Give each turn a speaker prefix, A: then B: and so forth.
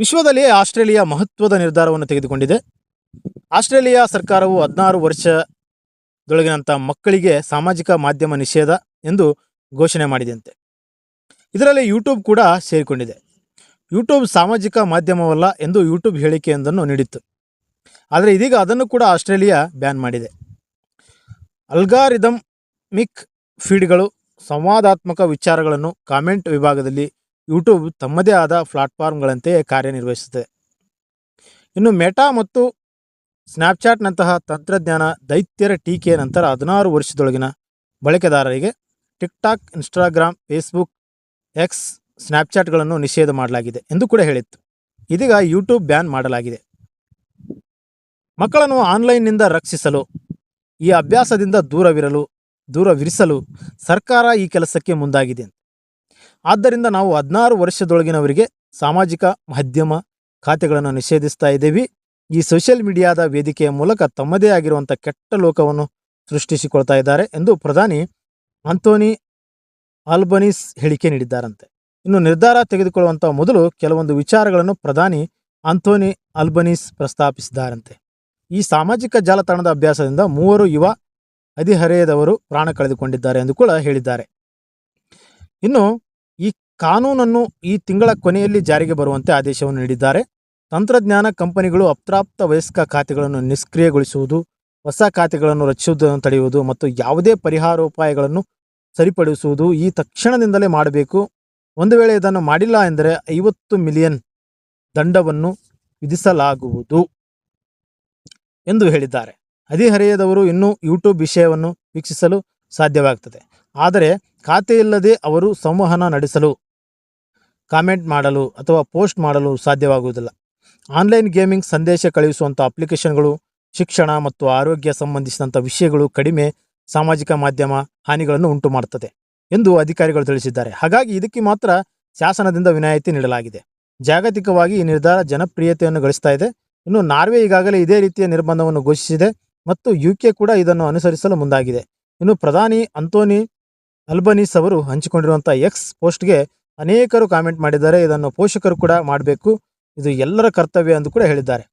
A: ವಿಶ್ವದಲ್ಲಿ ಆಸ್ಟ್ರೇಲಿಯಾ ಮಹತ್ವದ ನಿರ್ಧಾರವನ್ನು ತೆಗೆದುಕೊಂಡಿದೆ. ಆಸ್ಟ್ರೇಲಿಯಾ ಸರ್ಕಾರವು ಹದಿನಾರು ವರ್ಷದೊಳಗಿನಂಥ ಮಕ್ಕಳಿಗೆ ಸಾಮಾಜಿಕ ಮಾಧ್ಯಮ ನಿಷೇಧ ಎಂದು ಘೋಷಣೆ ಮಾಡಿದಂತೆ. ಇದರಲ್ಲಿ ಯೂಟ್ಯೂಬ್ ಕೂಡ ಸೇರಿಕೊಂಡಿದೆ. ಯೂಟ್ಯೂಬ್ ಸಾಮಾಜಿಕ ಮಾಧ್ಯಮವಲ್ಲ ಎಂದು ಯೂಟ್ಯೂಬ್ ಹೇಳಿಕೆಯೊಂದನ್ನು ನೀಡಿತ್ತು. ಆದರೆ ಇದೀಗ ಅದನ್ನು ಕೂಡ ಆಸ್ಟ್ರೇಲಿಯಾ ಬ್ಯಾನ್ ಮಾಡಿದೆ. ಅಲ್ಗಾರಿದಮ್ ಮಿಕ್ ಫೀಡ್ಗಳು ಸಂವಾದಾತ್ಮಕ ವಿಚಾರಗಳನ್ನು ಕಾಮೆಂಟ್ ವಿಭಾಗದಲ್ಲಿ ಯೂಟ್ಯೂಬ್ ತಮ್ಮದೇ ಆದ ಪ್ಲಾಟ್ಫಾರ್ಮ್ಗಳಂತೆ ಕಾರ್ಯನಿರ್ವಹಿಸುತ್ತದೆ ಇನ್ನು ಮೆಟಾ ಮತ್ತು ಸ್ನ್ಯಾಪ್ಚಾಟ್ನಂತಹ ತಂತ್ರಜ್ಞಾನ ದೈತ್ಯರ ಟೀಕೆಯ ನಂತರ ಹದಿನಾರು ವರ್ಷದೊಳಗಿನ ಬಳಕೆದಾರರಿಗೆ ಟಿಕ್ಟಾಕ್ ಇನ್ಸ್ಟಾಗ್ರಾಮ್ ಫೇಸ್ಬುಕ್ ಎಕ್ಸ್ ಸ್ನ್ಯಾಪ್ಚಾಟ್ಗಳನ್ನು ನಿಷೇಧ ಮಾಡಲಾಗಿದೆ ಎಂದು ಕೂಡ ಹೇಳಿತ್ತು. ಇದೀಗ ಯೂಟ್ಯೂಬ್ ಬ್ಯಾನ್ ಮಾಡಲಾಗಿದೆ. ಮಕ್ಕಳನ್ನು ಆನ್ಲೈನ್ನಿಂದ ರಕ್ಷಿಸಲು, ಈ ಅಭ್ಯಾಸದಿಂದ ದೂರವಿರಲು, ದೂರವಿರಿಸಲು ಸರ್ಕಾರ ಈ ಕೆಲಸಕ್ಕೆ ಮುಂದಾಗಿದೆ. ಆದ್ದರಿಂದ ನಾವು ಹದಿನಾರು ವರ್ಷದೊಳಗಿನವರಿಗೆ ಸಾಮಾಜಿಕ ಮಾಧ್ಯಮ ಖಾತೆಗಳನ್ನು ನಿಷೇಧಿಸ್ತಾ ಇದ್ದೀವಿ. ಈ ಸೋಷಿಯಲ್ ಮೀಡಿಯಾದ ವೇದಿಕೆಯ ಮೂಲಕ ತಮ್ಮದೇ ಆಗಿರುವಂಥ ಕೆಟ್ಟ ಲೋಕವನ್ನು ಸೃಷ್ಟಿಸಿಕೊಳ್ತಾ ಇದ್ದಾರೆ ಎಂದು ಪ್ರಧಾನಿ ಆಂಥೋನಿ ಆಲ್ಬನೀಸ್ ಹೇಳಿಕೆ ನೀಡಿದ್ದಾರಂತೆ. ಇನ್ನು ನಿರ್ಧಾರ ತೆಗೆದುಕೊಳ್ಳುವಂಥ ಮೊದಲು ಕೆಲವೊಂದು ವಿಚಾರಗಳನ್ನು ಪ್ರಧಾನಿ ಆಂಥೋನಿ ಆಲ್ಬನೀಸ್ ಪ್ರಸ್ತಾಪಿಸಿದ್ದಾರಂತೆ. ಈ ಸಾಮಾಜಿಕ ಜಾಲತಾಣದ ಅಭ್ಯಾಸದಿಂದ ಮೂವರು ಯುವ ಹದಿಹರೆಯದವರು ಪ್ರಾಣ ಕಳೆದುಕೊಂಡಿದ್ದಾರೆ ಎಂದು ಕೂಡ ಹೇಳಿದ್ದಾರೆ. ಇನ್ನು ಕಾನೂನನ್ನು ಈ ತಿಂಗಳ ಕೊನೆಯಲ್ಲಿ ಜಾರಿಗೆ ಬರುವಂತೆ ಆದೇಶವನ್ನು ನೀಡಿದ್ದಾರೆ. ತಂತ್ರಜ್ಞಾನ ಕಂಪನಿಗಳು ಅಪ್ರಾಪ್ತ ವಯಸ್ಕ ಖಾತೆಗಳನ್ನು ನಿಷ್ಕ್ರಿಯಗೊಳಿಸುವುದು, ಹೊಸ ಖಾತೆಗಳನ್ನು ರಚಿಸುವುದನ್ನು ತಡೆಯುವುದು ಮತ್ತು ಯಾವುದೇ ಪರಿಹಾರೋಪಾಯಗಳನ್ನು ಸರಿಪಡಿಸುವುದು ಈ ತಕ್ಷಣದಿಂದಲೇ ಮಾಡಬೇಕು. ಒಂದು ವೇಳೆ ಇದನ್ನು ಮಾಡಿಲ್ಲ ಎಂದರೆ ಐವತ್ತು ಮಿಲಿಯನ್ ದಂಡವನ್ನು ವಿಧಿಸಲಾಗುವುದು ಎಂದು ಹೇಳಿದ್ದಾರೆ. ಹದಿಹರೆಯದವರು ಇನ್ನೂ ಯೂಟ್ಯೂಬ್ ವಿಷಯವನ್ನು ವೀಕ್ಷಿಸಲು ಸಾಧ್ಯವಾಗುತ್ತದೆ ಆದರೆ ಖಾತೆಯಿಲ್ಲದೆ ಅವರು ಸಂವಹನ ನಡೆಸಲು ಕಾಮೆಂಟ್ ಮಾಡಲು ಅಥವಾ ಪೋಸ್ಟ್ ಮಾಡಲು ಸಾಧ್ಯವಾಗುವುದಿಲ್ಲ. ಆನ್ಲೈನ್ ಗೇಮಿಂಗ್ ಸಂದೇಶ ಕಳುಹಿಸುವಂಥ ಅಪ್ಲಿಕೇಶನ್ಗಳು, ಶಿಕ್ಷಣ ಮತ್ತು ಆರೋಗ್ಯ ಸಂಬಂಧಿಸಿದಂಥ ವಿಷಯಗಳು ಕಡಿಮೆ ಸಾಮಾಜಿಕ ಮಾಧ್ಯಮ ಹಾನಿಗಳನ್ನು ಉಂಟು ಮಾಡುತ್ತದೆ ಎಂದು ಅಧಿಕಾರಿಗಳು ತಿಳಿಸಿದ್ದಾರೆ. ಹಾಗಾಗಿ ಇದಕ್ಕೆ ಮಾತ್ರ ಶಾಸನದಿಂದ ವಿನಾಯಿತಿ ನೀಡಲಾಗಿದೆ. ಜಾಗತಿಕವಾಗಿ ಈ ನಿರ್ಧಾರ ಜನಪ್ರಿಯತೆಯನ್ನು ಗಳಿಸ್ತಾ ಇದೆ. ಇನ್ನು ನಾರ್ವೆ ಈಗಾಗಲೇ ಇದೇ ರೀತಿಯ ನಿರ್ಬಂಧವನ್ನು ಘೋಷಿಸಿದೆ ಮತ್ತು ಯುಕೆ ಕೂಡ ಇದನ್ನು ಅನುಸರಿಸಲು ಮುಂದಾಗಿದೆ. ಇನ್ನು ಪ್ರಧಾನಿ ಅಂತೋನಿ ಅಲ್ಬನೀಸ್ ಅವರು ಹಂಚಿಕೊಂಡಿರುವಂಥ ಎಕ್ಸ್ ಪೋಸ್ಟ್ಗೆ ಅನೇಕರು ಕಾಮೆಂಟ್ ಮಾಡಿದ್ದಾರೆ. ಇದನ್ನು ಪೋಷಕರು ಕೂಡ ಮಾಡಬೇಕು. ಇದು ಎಲ್ಲರ ಕರ್ತವ್ಯ ಎಂದು ಕೂಡ ಹೇಳಿದ್ದಾರೆ.